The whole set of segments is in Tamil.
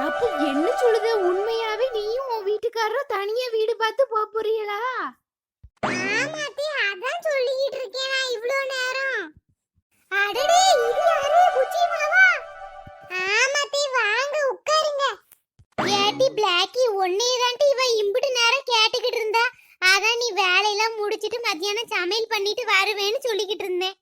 அப்ப என்ன சொல்லுது? உண்மையாவே நீயும் உன் வீட்டுக்காரரும் தனியா வீடு பார்த்து போக போறீங்களா? ஆமாத்தி அதான் சொல்லிக்கிட்டு இருக்கேன் நான் இவ்ளோ நேரம். அடடே இது யாரு? குச்சி மாவா ஆமாத்தி வாங்க உட்காருங்க. ஏட்டி பிளாக்கி ஒன்னே தான் இவ இம்புட்டு நேரம் கேட்டுக்கிட்டு இருந்தா. அதான் நீ வேலையெல்லாம் முடிச்சிட்டு மத்தியானம் சமையல் பண்ணிட்டு வருவேன்னு சொல்லிக்கிட்டு இருந்தேன்.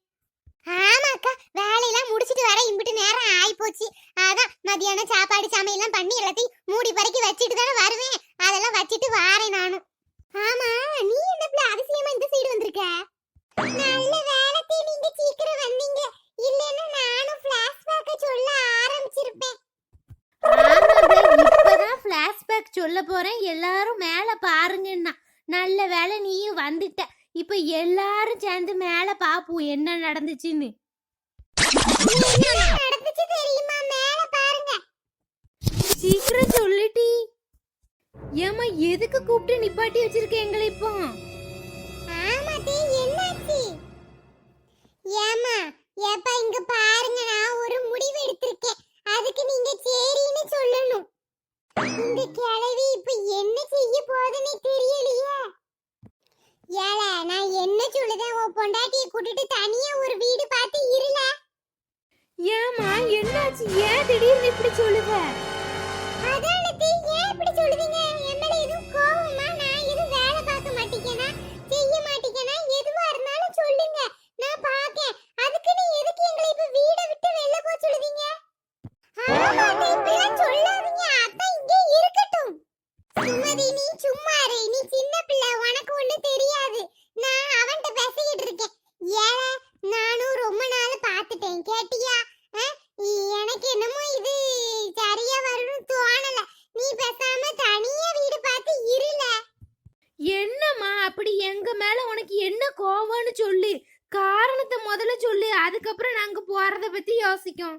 ஆமாக்கா வேலையெல்லாம் முடிச்சிட்டு வர இம்பிட்டு நேரம் ஆயி போச்சு அதான் மதியானம் சாப்பாடு சமையெல்லாம் பண்ணி எல்லாத்தையும் மூடி பறக்கி வச்சிட்டு தானே வருவேன். அதெல்லாம் வச்சிட்டு வாரேன் நானும் ஆமா நீ என்ன அதிசயமா இந்த சைடு வந்திருக்க? நல்ல வேலை நீங்க சீக்கிரம் வந்தீங்க. இல்லைன்னா நானும் பிளாஷ்பேக்க சொல்ல ஆரம்பிச்சிருப்பேன். இப்பதான் பிளாஷ்பேக் சொல்ல போறேன். எல்லாரும் மேல பாருங்கன்னா நல்ல வேலை நீயும் வந்துட்ட. இப்ப எல்லாரும் சேர்ந்து மேல பாப்போம் என்ன நடந்துச்சுன்னு. சீக்கிரம் சொல்லுடி. ஏமா எதுக்கு கூப்பிட்டு நிப்பாட்டி வச்சிருக்க எங்களை இப்போ? ஆமாட்டி என்னாச்சு? ஏமா ஏப்பா இங்க பாருங்க. அதுக்கப்புறம் நாங்க போறத பத்தி யோசிக்கும்.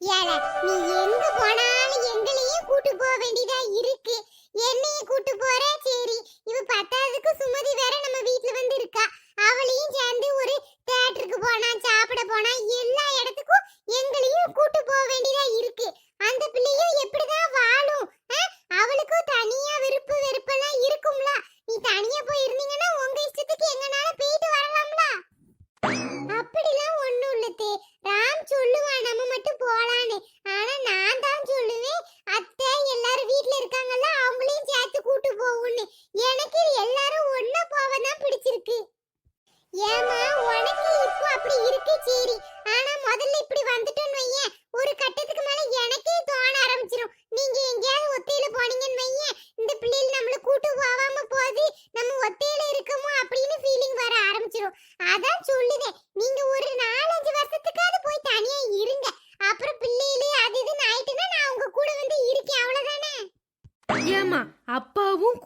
ஏல நீ எங்க போனாலும் எங்களையும் கூட்டு போக வேண்டியதா இருக்கு. என்னையும் கூட்டு போற சரி. இவ பத்தாவதுக்கு சுமதி வேற நம்ம வீட்ல வந்து இருக்கா அவளையும் சேர்ந்து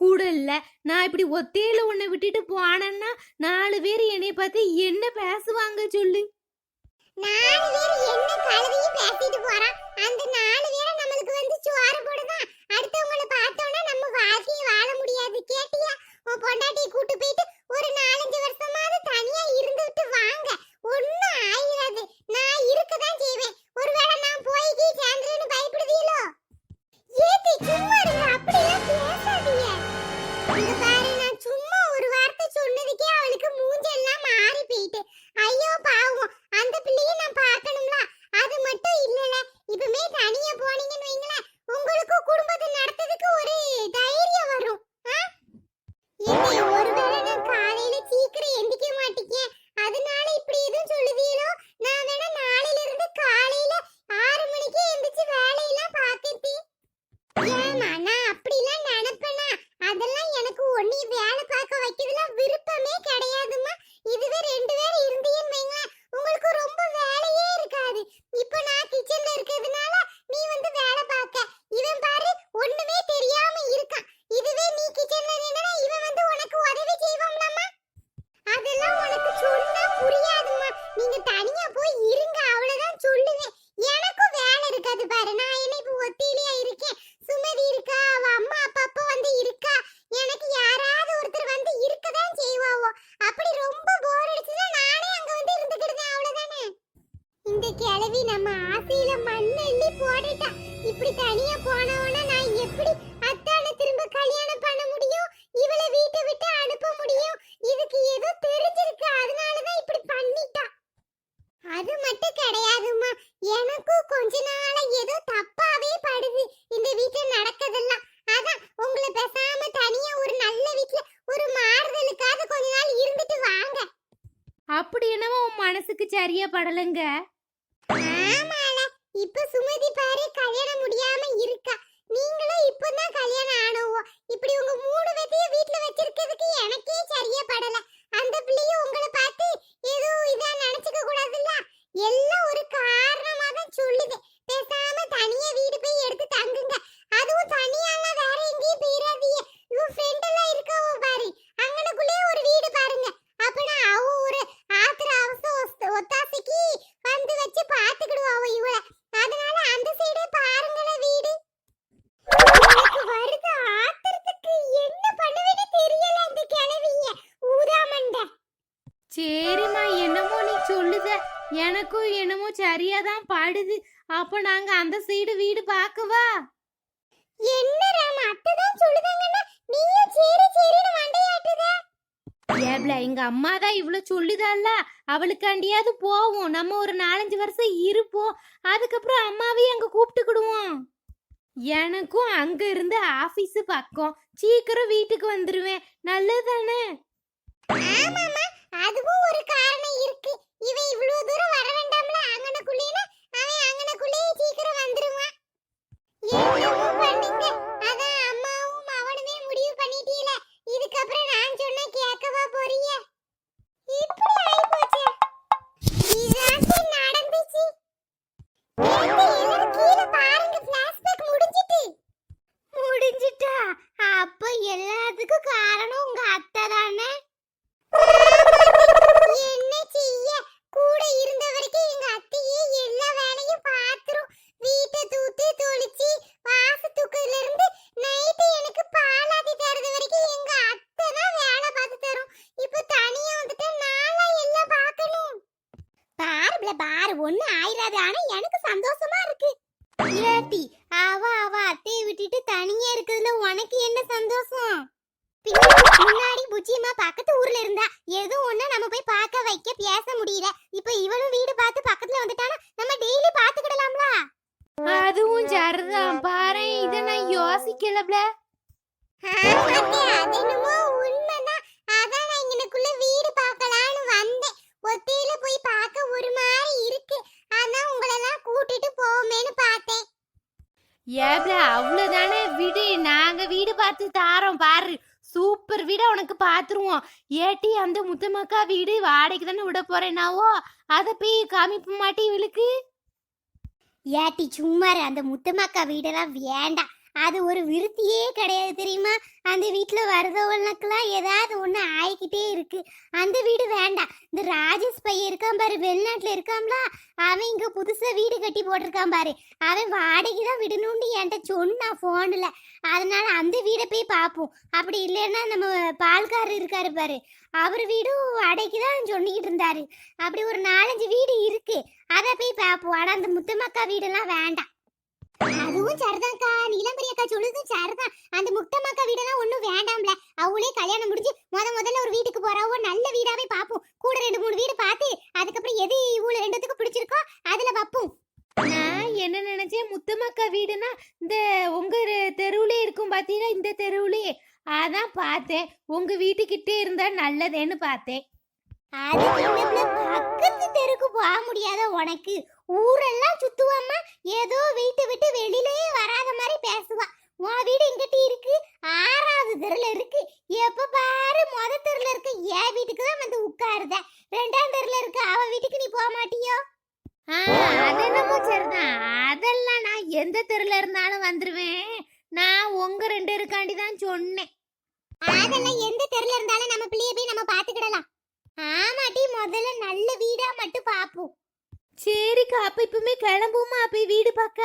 கூட இல்லை. நான் இப்படி ஒத்தையில உன்னை விட்டுட்டு போனேன்னா நாலு பேர் என்னை பார்த்து என்ன பேசுவாங்க சொல்லு? நாலு பேர் என்ன கழுதையும் பேசிட்டு போறான். அந்த நாலு பேரை நம்மளுக்கு வந்து சோறு போடுதான் அடுத்தவங்கள பார்த்தோன்னா நம்ம வாழ்க்கையை வாழ முடியாது. கேட்டியா? உன் பொண்டாட்டியை கூட்டு போயிட்டு வேற இருந்தியன்னு கிடையாதும்மா எனக்கும் கொஞ்ச நாளா ஏதோ தப்பாவே படுது. இந்த வீட்டுல நடக்கதெல்லாம் அதான் உங்களை பேசாம தனியா ஒரு நல்ல வீட்ல ஒரு மாறுதலுக்காக கொஞ்ச நாள் இருந்துட்டு வாங்க. அப்படி என்னவோ உன் மனசுக்கு சரியா படலைங்க? ஆமால. இப்ப சுமதி பாரு கல்யாணம் முடியாம இருக்கா. நீங்களும் இப்பதான் கல்யாணம் ஆனவோ. இப்படி உங்க மூணு பேத்தையும் வீட்ல வச்சிருக்கிறதுக்கு எனக்கே சரியா படல அந்த பிள்ளையும் உங்களை பார்த்து ஏதோ இதா நினைச்சுக்க கூடாதுல்ல எல்லாம் ஒரு காரணமா தான் சொல்லுது பேசாம தனியா வீடு போய் எடுத்து தங்குங்க அதுவும் தனியாலாம் வேற எங்கேயும் போயிடாதீங்க இவ ஃப்ரெண்ட் எல்லாம் இருக்கவோ பாரு அங்கனக்குள்ளே ஒரு வீடு பாருங்க அப்பனா அவ ஒரு ஆத்திர அவசர ஒத்தாசைக்கு வந்து வச்சு பாத்துக்கிடுவாவ இவள அதனால அந்த சைடே பாருங்களே வீடு எனக்கு வருது ஆத்திரத்துக்கு என்ன பண்ணுவேன்னு தெரியல அந்த கிழவிய ஊதாமண்ட சரிம்மா என்னமோ நீ சொல்லுத எனக்கும் என்னமோ சரியா தான் படுது. அப்ப நாங்க அந்த சைடு வீடு பார்க்கவா? என்ன ராம அத்தைதான் சொல்லுதாங்கன்னா நீயும் சரி சரின்னு மண்டையாட்டுத ஏப்ல எங்க அம்மா தான் இவ்வளவு சொல்லுதால்ல? அவளுக்காண்டியாவது போவோம். நம்ம ஒரு நாலஞ்சு வருஷம் இருப்போம். அதுக்கப்புறம் அம்மாவையும் அங்க கூப்பிட்டுக்கிடுவோம். எனக்கும் அங்க இருந்து ஆபீஸ் பக்கம். சீக்கிரம் வீட்டுக்கு வந்துருவேன். நல்லதானே ஆமாமா அதுவும் ஒரு காரணம் இருக்கு. இவன் இவ்வளவு தூரம் வர வேண்டாம்ல அங்கனக்குள்ளேனா அவன் அங்கனக்குள்ளேயே சீக்கிரம் வந்துருவான். என்னமோ பண்ணுங்க அதான் ஏப்ல அவ்வளவுதானே? விடு நாங்க வீடு பார்த்து தாரோம் பாரு. சூப்பர் வீடா உனக்கு பாத்துருவோம். ஏட்டி அந்த முத்தமக்கா வீடு வாடகைக்கு தானே விட போறேனாவோ அத போய் காமிப்ப மாட்டி இவளுக்கு? ஏட்டி சும்மாரு அந்த முத்தமக்கா வீடெல்லாம் வேண்டாம். அது ஒரு விருத்தியே கிடையாது தெரியுமா? அந்த வீட்டில் வரதவனுக்கெல்லாம் ஏதாவது ஒன்று ஆயிக்கிட்டே இருக்கு. அந்த வீடு வேண்டாம். இந்த ராஜேஷ் பையன் இருக்கான் பாரு வெளிநாட்டில் இருக்காம்ல அவன் இங்கே புதுசாக வீடு கட்டி போட்டிருக்கான் பாரு. அவன் வாடகை தான் விடணும்னு என்கிட்ட சொன்னான் ஃபோனில் அதனால அந்த வீடை போய் பார்ப்போம். அப்படி இல்லைன்னா நம்ம பால்காரர் இருக்காரு பாரு. அவர் வீடும் வாடகைக்கு தான் சொல்லிக்கிட்டு இருந்தாரு. அப்படி ஒரு நாலஞ்சு வீடு இருக்கு. அதை போய் பார்ப்போம். ஆனால் அந்த முத்தமக்கா வீடெல்லாம் வேண்டாம். அதுவும் சரிதான்க்கா. நீலம்பரி அக்கா சொல்லுதும் சரிதான். அந்த முக்தமாக்கா வீடெல்லாம் ஒண்ணும் வேண்டாம்ல. அவளே கல்யாணம் முடிஞ்சு முத முதல்ல ஒரு வீட்டுக்கு போறாவோ நல்ல வீடாவே பார்ப்போம் கூட ரெண்டு மூணு வீடு பார்த்து அதுக்கப்புறம் எது இவ்வளவு ரெண்டுத்துக்கு பிடிச்சிருக்கோ அதுல வைப்போம். நான் என்ன நினைச்சேன்? முத்தமக்கா வீடுனா இந்த உங்க தெருவுலே இருக்கும் பாத்தீங்களா? இந்த தெருவுலே. அதான் பார்த்தேன். உங்க வீட்டுக்கிட்டே இருந்தா நல்லதேன்னு பார்த்தேன். பக்கத்து தெருக்கு போக முடியாத உனக்கு? ஊரெல்லாம் சுத்துவாமா ஏதோ வீட்டை விட்டு வெளியிலயே வராத மாதிரி பேசுவா. உன் வீடு எங்கிட்ட இருக்கு? ஆறாவது தெருல இருக்கு. எப்ப பாரு முத தெருல இருக்க என் வீட்டுக்கு தான் வந்து உட்காருத. ரெண்டாம் தெருல இருக்க அவ வீட்டுக்கு நீ போக மாட்டியோ? ஆ, அது என்னமோ சரிதான். அதெல்லாம் நான் எந்த தெருல இருந்தாலும் வந்துருவேன். நான் உங்க ரெண்டு இருக்காண்டி தான் சொன்னேன். அதெல்லாம் எந்த தெருல இருந்தாலும் நம்ம பிள்ளைய போய் நம்ம பாத்துக்கிடலாம் ஆமாட்டி முதல்ல நல்ல வீடா மட்டும் பாப்போம் சரிக்கா அப்ப இப்பவுமே கிளம்புமா போய் வீடு பார்க்க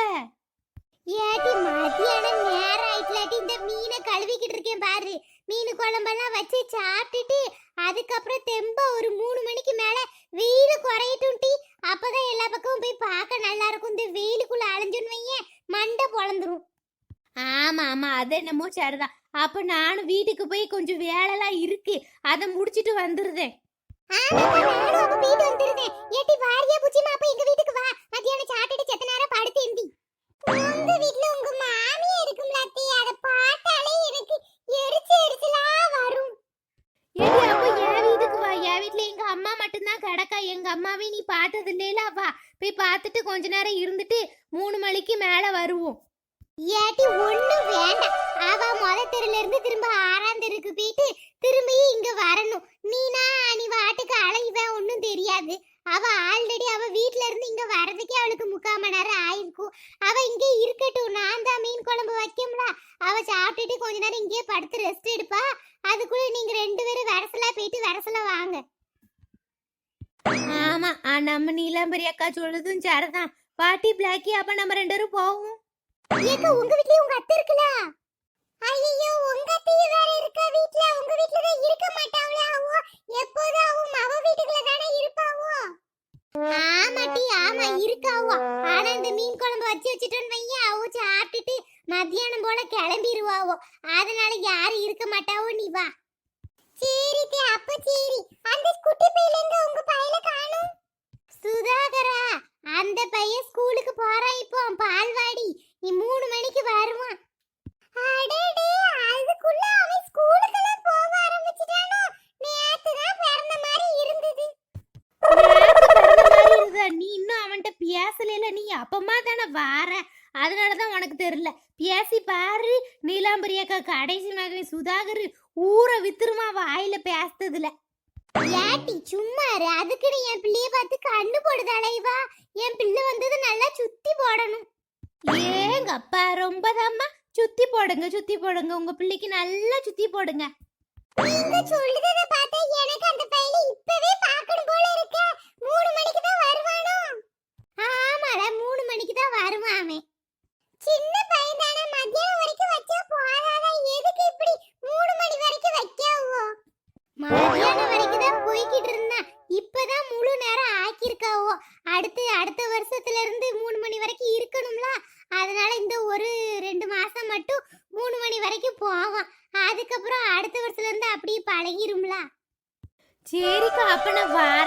ஏட்டி மத்தியானம் நேரம் ஆயிட்டுலாட்டி இந்த மீனை கழுவிக்கிட்டு இருக்கேன் பாரு மீன் குழம்பெல்லாம் வச்சு சாப்பிட்டுட்டு அதுக்கப்புறம் தெம்ப ஒரு மூணு மணிக்கு மேல வெயில் குறையட்டும் டி. அப்பதான் எல்லா பக்கமும் போய் பார்க்க நல்லா இருக்கும். இந்த வெயிலுக்குள்ள அலைஞ்சுன்னு மண்டை பொழந்துரும். ஆமா ஆமா அது என்னமோ சரிதான். அப்ப நானும் வீட்டுக்கு போய் கொஞ்சம் வேலைலாம் இருக்கு. அதை முடிச்சிட்டு வந்துருதேன். ஏட்டி வாரியா புச்சிமா, அப்ப எங்க வீட்டுக்கு வா. மத்தியானம் சாப்பிட்டுட்டு செத்த நேரம் படுத்து எந்தி. உங்க வீட்ல உங்க மாமியா இருக்கும்ல அத்தை, அத பார்த்தாலே எனக்கு எரிச்சு எரிச்சலா வரும். ஏடி அப்ப என் வீட்டுக்கு வா என் வீட்ல எங்க அம்மா மட்டும்தான் கிடக்கா எங்க அம்மாவே நீ பார்த்தது இல்லைல வா போய் பார்த்துட்டு கொஞ்ச நேரம் இருந்துட்டு மூணு மணிக்கு மேல வருவோம் ஏட்டி ஒண்ணும் வேண்டாம். அவ மொத தெருல இருந்து திரும்ப ஆறாம் தெருக்கு போயிட்டு திரும்பியும் இங்க வரணும். நீனா நீ வாட்டுக்கு அலைவ ஒண்ணும் தெரியாது. அவ ஆல்ரெடி அவ வீட்ல இருந்து இங்க வரதுக்கே அவளுக்கு முக்கால் மணி நேரம் ஆயிருக்கும். அவ இங்கே இருக்கட்டும். நான் தான் மீன் குழம்பு வைக்கும்ல. அவ சாப்பிட்டுட்டு கொஞ்ச நேரம் இங்கேயே படுத்து ரெஸ்ட் எடுப்பா. அதுக்குள்ள நீங்க ரெண்டு பேரும் வரசலா போயிட்டு வரசலா வாங்க. ஆமா நம்ம நீலாம்பரி அக்கா சொல்றதும் சரிதான் பாட்டி பிளாக்கி அப்ப நம்ம ரெண்டு பேரும் போவோம் ஏக்கா உங்க வீட்லயே உங்க அத்தை இருக்குல? ஐயோ உங்க அத்தையும் வேற இருக்க வீட்ல. உங்க வீட்ல தான் இருக்க மாட்டாங்களா அவ? எப்போதும் அவ அவ வீட்டுக்குள்ள தானே இருப்பாவோ? ஆமாட்டி ஆமா இருக்காவோ. ஆனா இந்த மீன் குழம்பு வச்சு வச்சுட்டோன்னு வைய அவ சாப்பிட்டுட்டு மத்தியானம் போல கிளம்பிடுவாவோ. அதனால யாரும் இருக்க மாட்டாவோ நீ வா. சரி தே, அப்ப சரி. அந்த குட்டி பையில எங்க உங்க பையில காணோம்? சுதாகரா அந்த பையன் ஸ்கூலுக்கு போறான் இப்போ பால்வாடி நீ மூணு மணிக்கு வருவான் நீ இன்னும் அவன்கிட்ட பேசல நீ அப்பமா தானே வார. அதனாலதான் உனக்கு தெரியல. பேசி பாரு. நீலாம்பரி அக்கா கடைசி மகன் சுதாகர் ஊரை வித்துருமா வாயில பேசுறதுல ஏட்டி சும்மா அதுக்குன்னு என் பிள்ளைய பார்த்து கண்ணு போடுதாளே இவா என் பிள்ளை வந்தது நல்லா சுத்தி போடணும். ஏங்க அப்பா ரொம்பதாம்மா. சுத்தி போடுங்க சுத்தி போடுங்க. உங்க பிள்ளைக்கு நல்லா சுத்தி போடுங்க. நீங்க சொல்லுறத பார்த்தா எனக்கு அந்த பையல இப்பவே பார்க்கணும் போல இருக்க. மூணு மணிக்கு தான் வருவானோ? ஆமால மூணு மணிக்கு தான் வருவான் அவன். சின்ன பையன் தானே. மத்தியானம் வரைக்கும் வச்சா போதாதா? எதுக்கு இப்படி மூணு மணி வரைக்கும் வைக்காவோ? மத்தியானம் வரைக்கும் தான் போய்கிட்டு இருந்தான் இப்பதான் முழு நேரம் ஆக்கியிருக்காவோ அடுத்து அடுத்த வருஷத்துல இருந்து மூணு மணி வரைக்கும் இருக்கணும்ல அதனால இந்த ஒரு ரெண்டு மாசம் மட்டும் மூணு மணி வரைக்கும் போவான் அதுக்கப்புறம் அடுத்த வருஷத்துல இருந்து அப்படியே பழகிரும்ல சரிக்கா அப்ப நான் வார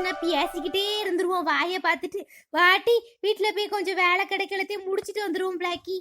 பேசினா பேசிக்கிட்டே இருந்துருவோம். வாயை பார்த்துட்டு வாட்டி வீட்டில் போய் கொஞ்சம் வேலை கிடைக்கலத்தையும் முடிச்சிட்டு வந்துருவோம் பிளாக்கி.